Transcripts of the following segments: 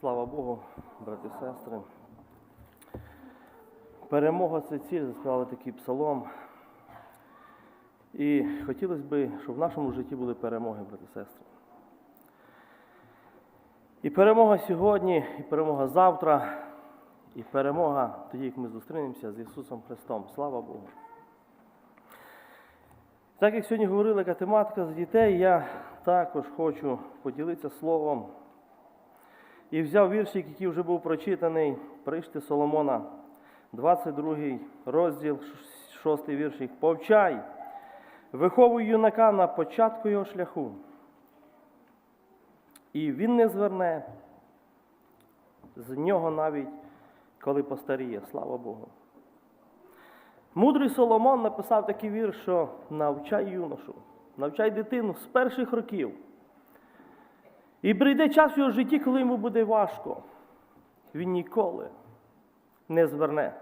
Слава Богу, брати і сестри. Перемога це ціль, заспівали такий псалом. І хотілося б, щоб в нашому житті були перемоги, брати і сестри. І перемога сьогодні, і перемога завтра, і перемога тоді, як ми зустрінемося з Ісусом Христом. Слава Богу. Так як сьогодні говорила яка тематика з дітей, я також хочу поділитися словом. І взяв віршик, який вже був прочитаний, пришти Соломона, 22 розділ, 6 віршик. Повчай, виховуй юнака на початку його шляху. І він не зверне з нього навіть коли постаріє, слава Богу. Мудрий Соломон написав такий вірш, що навчай юношу, навчай дитину з перших років. І прийде час в його житті, коли йому буде важко. Він ніколи не зверне.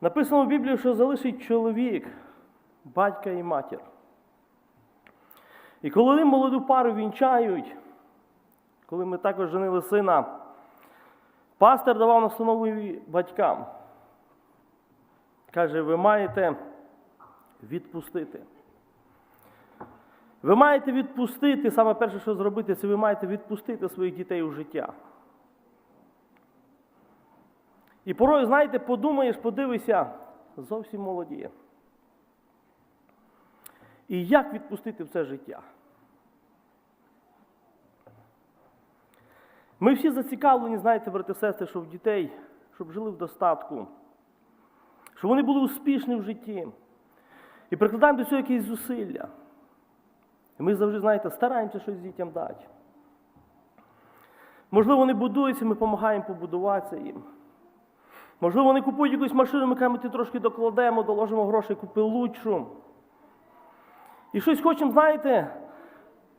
Написано в Біблії, що залишить чоловік, батька і матір. І коли молоду пару вінчають, коли ми також женили сина, пастор давав настанову батькам. Каже, ви маєте відпустити. Ви маєте відпустити, саме перше, що зробити, це ви маєте відпустити своїх дітей у життя. І порою, знаєте, подумаєш, подивишся, зовсім молоді. І як відпустити в це життя? Ми всі зацікавлені, знаєте, брати сестри, щоб дітей, щоб жили в достатку, щоб вони були успішні в житті. І прикладаємо до цього якісь зусилля. І ми завжди, знаєте, стараємося щось дітям дати. Можливо, вони будуються, ми допомагаємо побудуватися їм. Можливо, вони купують якусь машину, ми кажемо, ти трошки докладемо, доложимо грошей, купи лучшу. І щось хочемо, знаєте,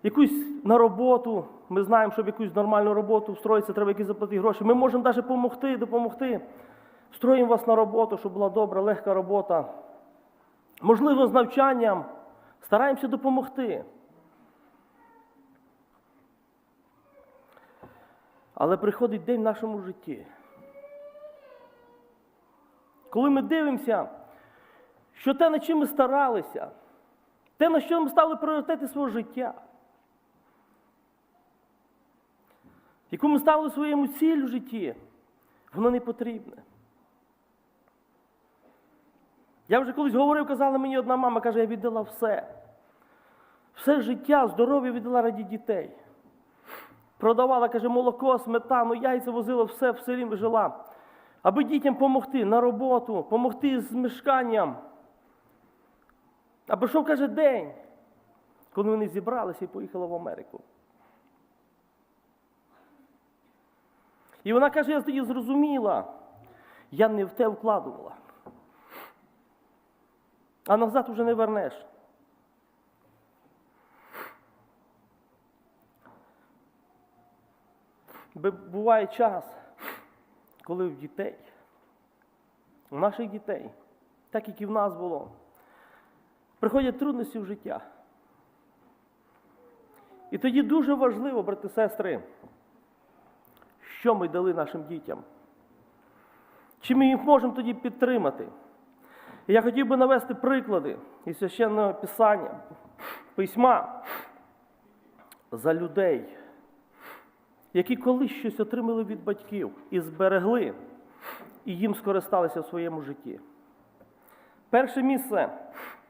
якусь на роботу. Ми знаємо, щоб якусь нормальну роботу встроїтися, треба якісь заплатити гроші. Ми можемо навіть допомогти, допомогти. Встроїмо вас на роботу, щоб була добра, легка робота. Можливо, з навчанням. Стараємося допомогти. Але приходить день в нашому житті. Коли ми дивимося, що те, над чим ми старалися, те, на що ми ставили пріоритети свого життя, яку ми ставили своєму ціль в житті, воно не потрібне. Я вже колись говорив, казала мені одна мама, каже, я віддала все. Все життя, здоров'я віддала раді дітей. Продавала, каже, молоко, сметану, яйця возила, все в селі жила. Аби дітям допомогти на роботу, допомогти з мешканням. А прийшов, каже, день, коли вони зібралися і поїхали в Америку. І вона каже, я тоді зрозуміла, я не в те вкладувала. А назад уже не вернеш. Бо Буває час, коли в дітей, у наших дітей, так як і в нас було, приходять трудності в життя. І тоді дуже важливо, брати сестри, що ми дали нашим дітям. Чи ми їх можемо тоді підтримати? Я хотів би навести приклади із священного писання, письма за людей, які колись щось отримали від батьків і зберегли, і їм скористалися в своєму житті. Перше місце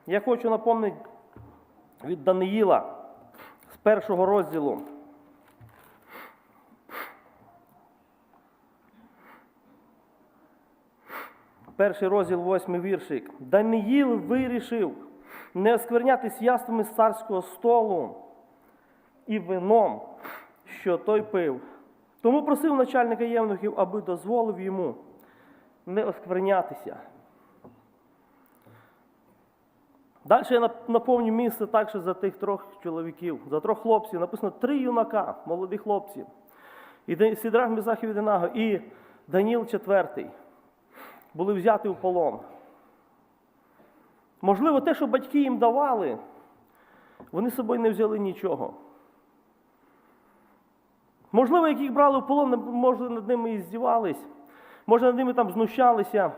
я хочу напомнити від Даниїла з першого розділу. Перший розділ, восьмий віршик. Даниїл вирішив не осквернятись яствами з царського столу і вином, що той пив. Тому просив начальника євнухів, аби дозволив йому не осквернятися. Далі я наповню місце також за тих трьох чоловіків, за трьох хлопців. Написано три юнака, молоді хлопці. І Сідрах Мізахів Єдинаго, і Даніл четвертий були взяті в полон. Можливо, те, що батьки їм давали, вони з собою не взяли нічого. Можливо, яких брали в полон, може над ними і здівались, може над ними там знущалися.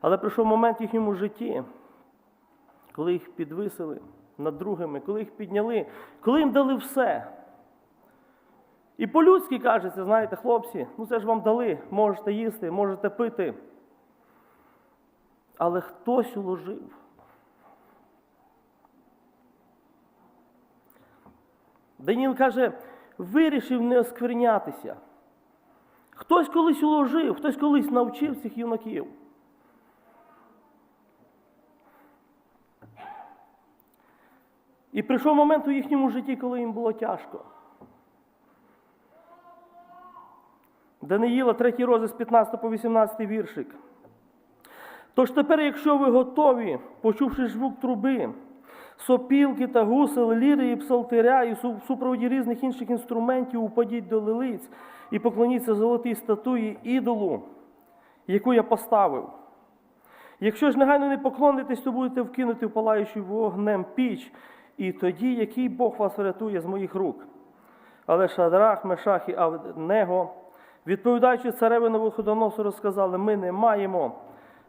Але прийшов момент в їхньому житті, коли їх підвисили над другими, коли їх підняли, коли їм дали все. І по-людськи кажеться, знаєте, хлопці, ну це ж вам дали, можете їсти, можете пити. Але хтось уложив. Даніл каже, вирішив не осквернятися. Хтось колись уложив, хтось колись навчив цих юнаків. І прийшов момент у їхньому житті, коли їм було тяжко. Даниїла, третій розділ з 15 по 18 віршик. Тож тепер, якщо ви готові, почувши звук труби, сопілки та гусел, ліри і псалтиря, і в супроводі різних інших інструментів упадіть до лилиць і поклоніться золотій статуї ідолу, яку я поставив. Якщо ж негайно не поклонитесь, то будете вкинути в палаючу вогнем піч, і тоді який Бог вас врятує з моїх рук. Але Шадрах, Мешах і Авдnego, відповідаючи цареві Навуходоносору, сказали, ми не маємо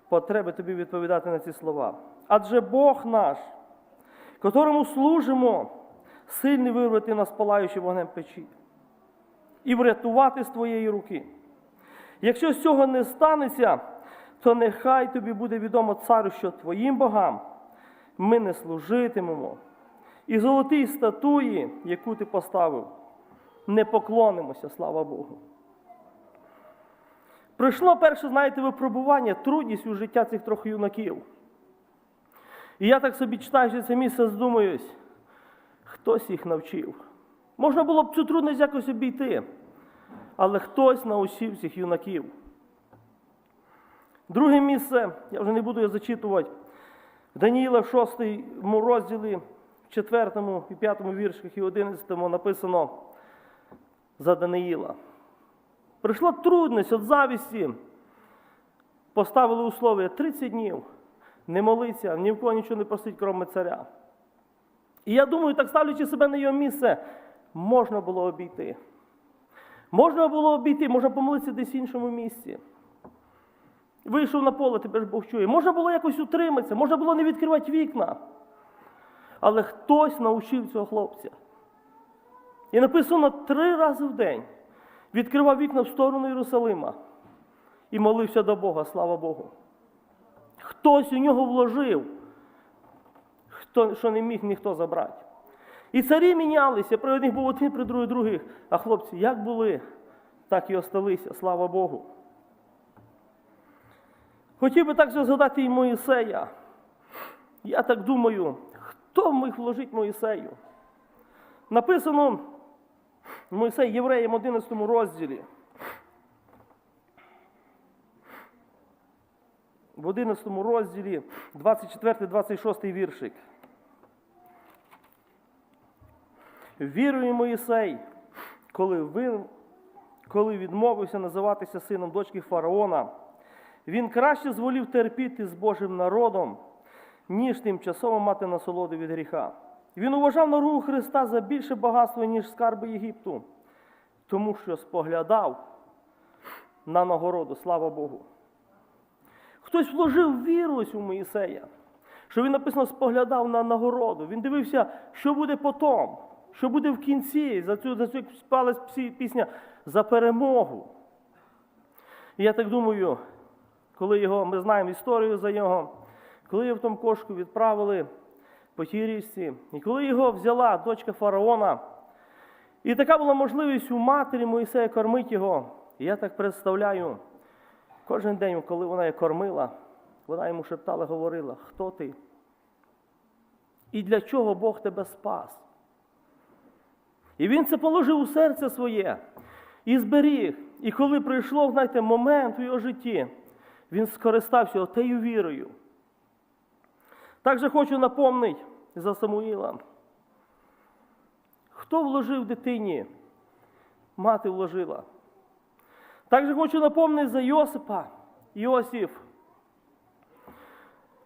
потреби тобі відповідати на ці слова. Адже Бог наш, котрому служимо, сильний вирвати нас палаючи вогнем печі і врятувати з твоєї руки. Якщо з цього не станеться, то нехай тобі буде відомо царю, що твоїм богам ми не служитимемо. І золотій статуї, яку ти поставив, не поклонимося, слава Богу. Прийшло перше, знаєте, випробування, трудність у життя цих трьох юнаків. І я так собі читаючи це місце, задумуюсь, хтось їх навчив. Можна було б цю трудність якось обійти, але хтось навчив цих юнаків. Друге місце, я вже не буду його зачитувати, Даніїла в 6 розділі, в 4 і 5 віршах і 11 написано за Даниїла. Прийшла трудність від завісті. Поставили условия 30 днів. Не молиться, ні в кого нічого не просить, крім царя. І я думаю, так ставлячи себе на його місце, можна було обійти. Можна було обійти, можна помолитися десь в іншому місці. Вийшов на поле, тебе ж Бог чує. Можна було якось утриматися, можна було не відкривати вікна. Але хтось навчив цього хлопця. І написано три рази в день відкривав вікна в сторону Єрусалима і молився до Бога, слава Богу. Хтось у нього вложив, хто, що не міг ніхто забрати. І царі мінялися, при одних був один, при других других. А хлопці як були, так і осталися, слава Богу. Хотів би так же згадати і Моїсея. Я так думаю, хто міг вложити Моїсею? Написано Мойсей Євреям 11 розділі. В 11 розділі 24-26 віршик. Вірує Моїсей, коли, ви, коли відмовився називатися сином дочки фараона, він краще зволів терпіти з Божим народом, ніж тимчасово мати насолоду від гріха. Він уважав наругу Христа за більше багатство, ніж скарби Єгипту, тому що споглядав на нагороду, слава Богу. Хтось вложив віру ось у Моїсея, що він написано споглядав на нагороду. Він дивився, що буде потом, що буде в кінці, за цю, за цю спалась пісня за перемогу. І я так думаю, коли його, ми знаємо історію за нього, коли його в тому кошку відправили по тій річці, і коли його взяла дочка фараона, і така була можливість у матері Моїсея кормити його. І я так представляю, кожен день, коли вона його кормила, вона йому шептала, говорила, хто ти? І для чого Бог тебе спас? І він це положив у серце своє і зберіг. І коли прийшло, знаєте, момент у його житті, він скористався отею вірою. Також хочу напомнити за Самуїла. Хто вложив дитині? Мати вложила. Також хочу напомнити за Йосипа, Йосиф.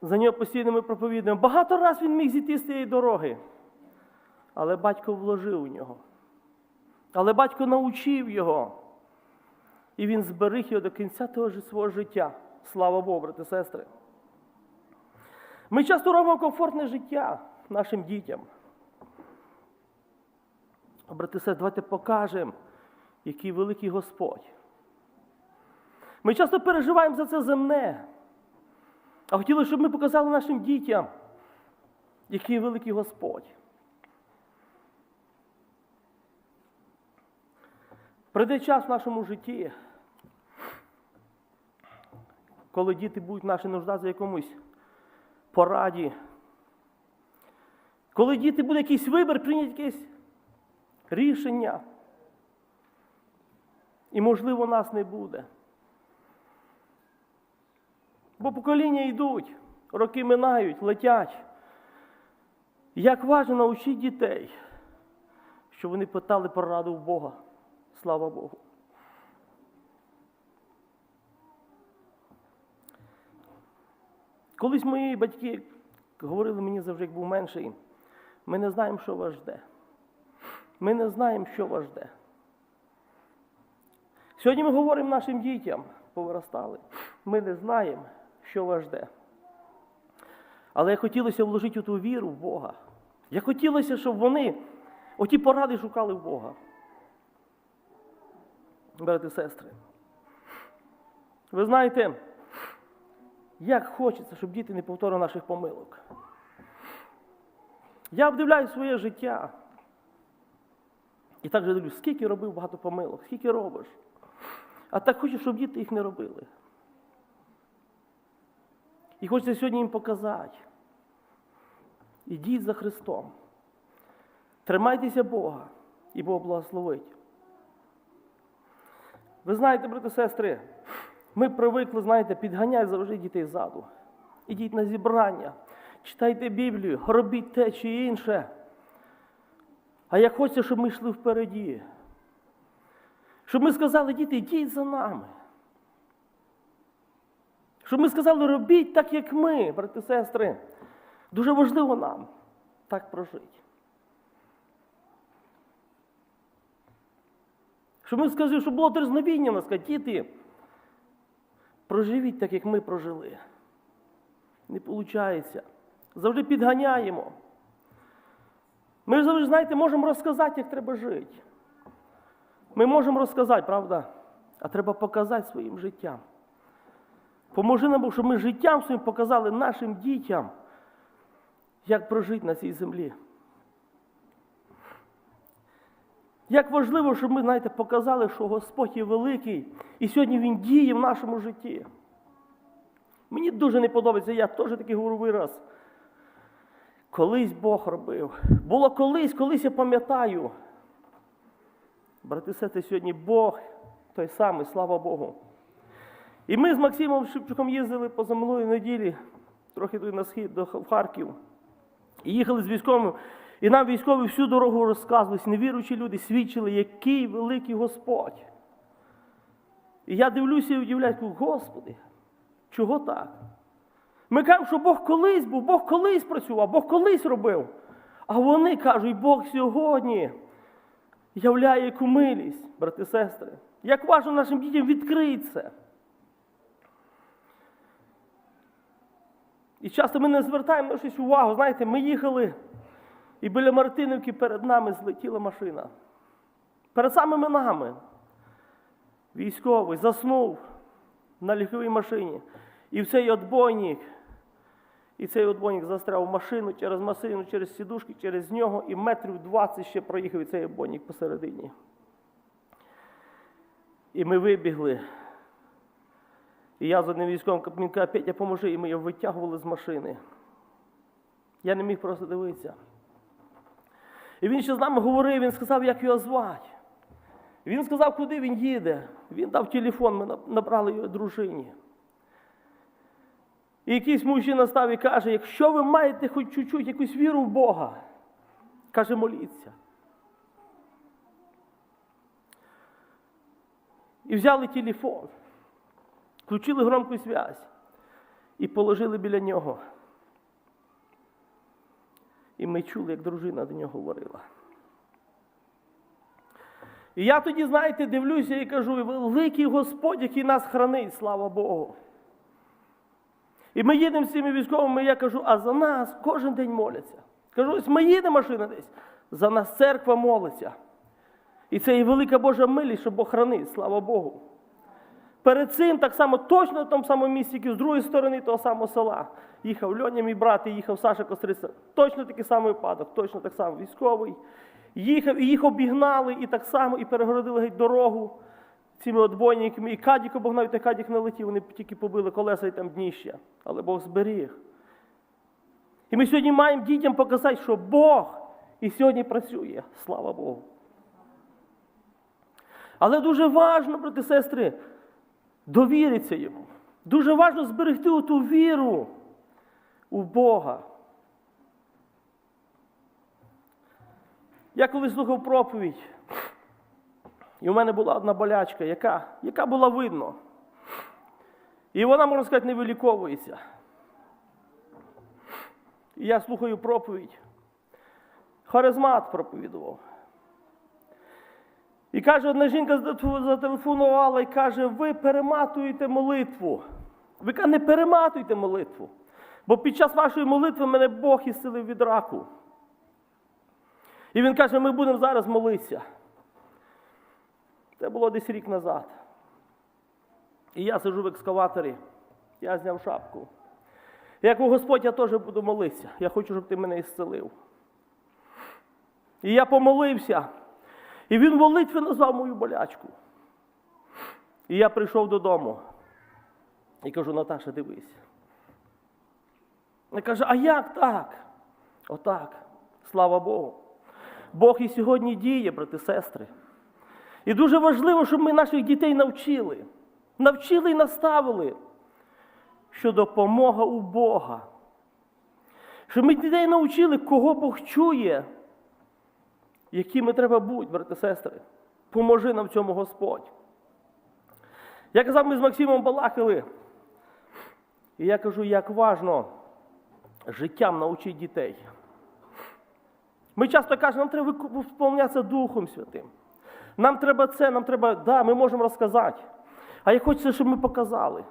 За нього постійно ми проповідуємо. Багато раз він міг зійти з цієї дороги, але батько вложив у нього. Але батько навчив його. І він зберіг його до кінця того ж свого життя. Слава Богу, брати сестри. Ми часто робимо комфортне життя нашим дітям. Брати сестри, давайте покажемо, який великий Господь. Ми часто переживаємо за це земне. А хотіли, щоб ми показали нашим дітям, який великий Господь. Прийде час в нашому житті, коли діти будуть наші нуждатися в якомусь пораді, коли діти буде якийсь вибір, прийняти якесь рішення. І, можливо, нас не буде. Бо покоління йдуть, роки минають, летять. Як важливо навчити дітей, щоб вони питали пораду в Бога. Слава Богу. Колись мої батьки говорили мені завжди, як був менший, ми не знаємо, що вас жде. Ми не знаємо, що вас жде. Сьогодні ми говоримо нашим дітям, повиростали. Ми не знаємо, що вас жде. Але хотілося вложити у ту віру в Бога. Я хотілося, щоб вони оті поради шукали в Бога. Брати сестри. Ви знаєте, як хочеться, щоб діти не повторили наших помилок. Я обдивляю своє життя. І так же дивлюсь, скільки робив багато помилок, скільки робиш. А так хочу, щоб діти їх не робили. І хочеться сьогодні їм показати. Ідіть за Христом. Тримайтеся Бога, і Бог благословить. Ви знаєте, брати сестри, ми привикли, знаєте, підганяти завжди дітей ззаду. Ідіть на зібрання, читайте Біблію, робіть те чи інше. А як хочеться, щоб ми йшли впереді. Щоб ми сказали, діти, йдіть за нами. Щоб ми сказали, робіть так, як ми, брати і сестри. Дуже важливо нам так прожити. Щоб ми сказали, щоб було дерзновіння нас діти, проживіть так, як ми прожили. Не виходить. Завжди підганяємо. Ми ж завжди, знаєте, можемо розказати, як треба жити. Ми можемо розказати, правда? А треба показати своїм життям. Поможи нам, щоб ми життям своїм показали нашим дітям, як прожити на цій землі. Як важливо, щоб ми, знаєте, показали, що Господь є великий, і сьогодні Він діє в нашому житті. Мені дуже не подобається, я теж такий говорю вираз. Колись Бог робив. Було колись, колись я пам'ятаю. Брати сестри, сьогодні Бог той самий, слава Богу. І ми з Максимом Шипчуком їздили поза минулої неділі, трохи туди на схід до Харків. І їхали з військовими. І нам військові всю дорогу розказували, невіруючі люди свідчили, який великий Господь. І я дивлюся і удивляюсь, Господи, чого так? Ми кажемо, що Бог колись був, Бог колись працював, Бог колись робив. А вони кажуть, Бог сьогодні являє яку милість, брати і сестри. Як важливо нашим дітям відкрити це. І часто ми не звертаємо на щось увагу. Знаєте, ми їхали, і біля Мартинівки перед нами злетіла машина. Перед самими нами. Військовий заснув на ліховій машині. І в цей отбойник, і цей отбойник застряв в машину через машину, через сідушки, через нього, і метрів 20 ще проїхав цей отбойник посередині. І ми вибігли. І я з одним військовим він каже, Петя, поможи, і ми його витягували з машини. Я не міг просто дивитися. І він ще з нами говорив, він сказав, як його звати. Він сказав, куди він їде. Він дав телефон, ми набрали його дружині. І якийсь мужчина став і каже, якщо ви маєте хоч чуть-чуть якусь віру в Бога, каже, моліться. І взяли телефон, включили громку зв'язь і положили біля нього. І ми чули, як дружина до нього говорила. І я тоді, знаєте, дивлюся і кажу, великий Господь, який нас хранить, слава Богу. І ми їдемо з цими військовими, і я кажу, а за нас кожен день моляться. Кажу, ось ми їдемо машина десь, за нас церква молиться. І це є велика Божа милість, що Бог хранить, слава Богу. Перед цим так само точно в тому самому місці, як і з другої сторони того самого села. Їхав Льоня, мій брат, і їхав Саша Костриця. Точно такий самий випадок, точно так само військовий. Їхав, і їх обігнали, і так само, і перегородили геть дорогу цими отбойниками. І Кадік обогнав, і Кадік не летів, вони тільки побили колеса і там дніща. Але Бог зберіг. І ми сьогодні маємо дітям показати, що Бог і сьогодні працює. Слава Богу. Але дуже важливо, брати сестри, довіритися йому. Дуже важливо зберегти ту віру у Бога. Я коли слухав проповідь, і у мене була одна болячка, яка, яка була видно. І вона, можна сказати, не виліковується. І я слухаю проповідь. Харизмат проповідував. І каже, одна жінка зателефонувала і каже, ви перематуєте молитву. Ви каже, не перематуйте молитву. Бо під час вашої молитви мене Бог ісцелив від раку. І він каже, ми будемо зараз молитися. Це було десь рік назад. І я сиджу в екскаваторі, я зняв шапку. Я кажу, Господь, я теж буду молитися. Я хочу, щоб ти мене ісцелив. І я помолився. І він в молитві назвав мою болячку. І я прийшов додому і кажу, Наташа, дивись. Вона каже, а як так? Отак. Слава Богу. Бог і сьогодні діє, брати сестри. І дуже важливо, щоб ми наших дітей навчили. Навчили і наставили, що допомога у Бога. Щоб ми дітей навчили, кого Бог чує, якими треба бути, брати сестри. Поможи нам в цьому Господь. Я казав, ми з Максимом балакали. І я кажу, як важно життям навчити дітей. Ми часто кажемо, нам треба сповнятися Духом Святим. Нам треба це, нам треба, да, ми можемо розказати. А я хочу, щоб ми показали.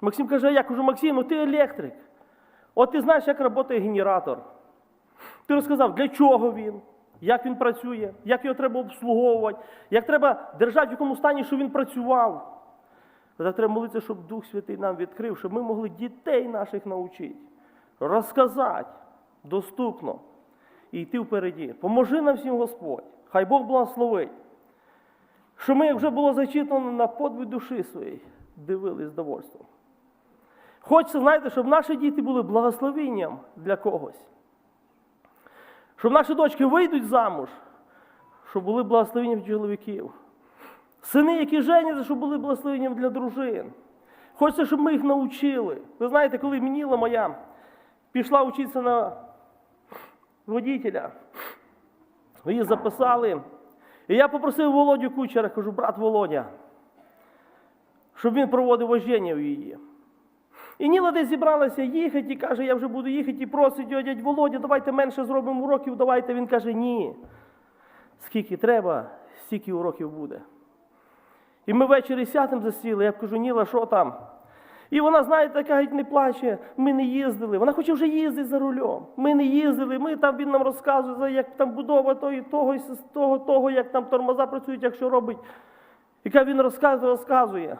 Максим каже, я кажу, Максим, ну ти електрик. От ти знаєш, як працює генератор. Ти розказав, для чого він, як він працює, як його треба обслуговувати, як треба держати в якому стані, щоб він працював. Треба молитися, щоб Дух Святий нам відкрив, щоб ми могли дітей наших навчити, розказати доступно і йти впереді. Поможи нам всім Господь. Хай Бог благословить. Що ми, як вже було зачитано на подвиг душі своєї, дивились з довольством. Хочеться, знаєте, щоб наші діти були благословенням для когось. Щоб наші дочки вийдуть замуж, щоб були благословенням для чоловіків. Сини, які женяться, щоб були благословенням для дружин. Хочеться, щоб ми їх навчили. Ви знаєте, коли Мініла моя пішла вчитися на водителя, її записали. І я попросив Володю Кучера, кажу, брат Володя, щоб він проводив вождення в її. І Ніла десь зібралася їхати і каже, я вже буду їхати і просить його дядь Володя, давайте менше зробимо уроків, давайте. Він каже, ні. Скільки треба, стільки уроків буде. І ми ввечері сядемо засіли, я кажу, Ніла, що там? І вона, знаєте, така не плаче, ми не їздили. Вона хоче вже їздити за рулем. Ми не їздили, ми там він нам розказує, як там будова того, і того, і того, того, як там тормоза працюють, як що робить. Яка він розказує, розказує.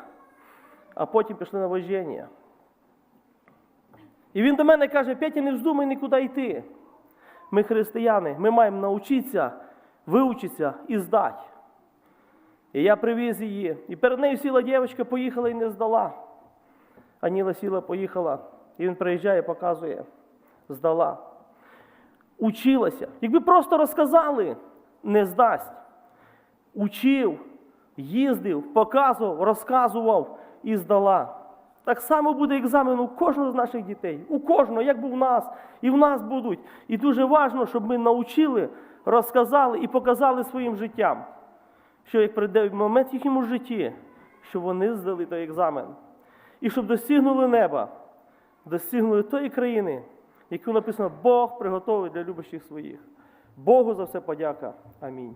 А потім пішли на вождення. І він до мене каже, Петя, не вздумай нікуди йти. Ми християни, ми маємо навчитися, вивчитися і здати. І я привіз її. І перед нею сіла дівчинка, поїхала і не здала. Аніла сіла, поїхала. І він приїжджає, показує, здала. Училася. Якби просто розказали, не здасть. Учив, їздив, показував, розказував і здала. Так само буде екзамен у кожного з наших дітей. У кожного, як був в нас, і в нас будуть. І дуже важливо, щоб ми навчили, розказали і показали своїм життям, що як прийде момент їхньому житті, що вони здали той екзамен. І щоб достигнули неба, достигнули тої країни, яку написано Бог приготовий для любящих своїх. Богу за все подяка. Амінь.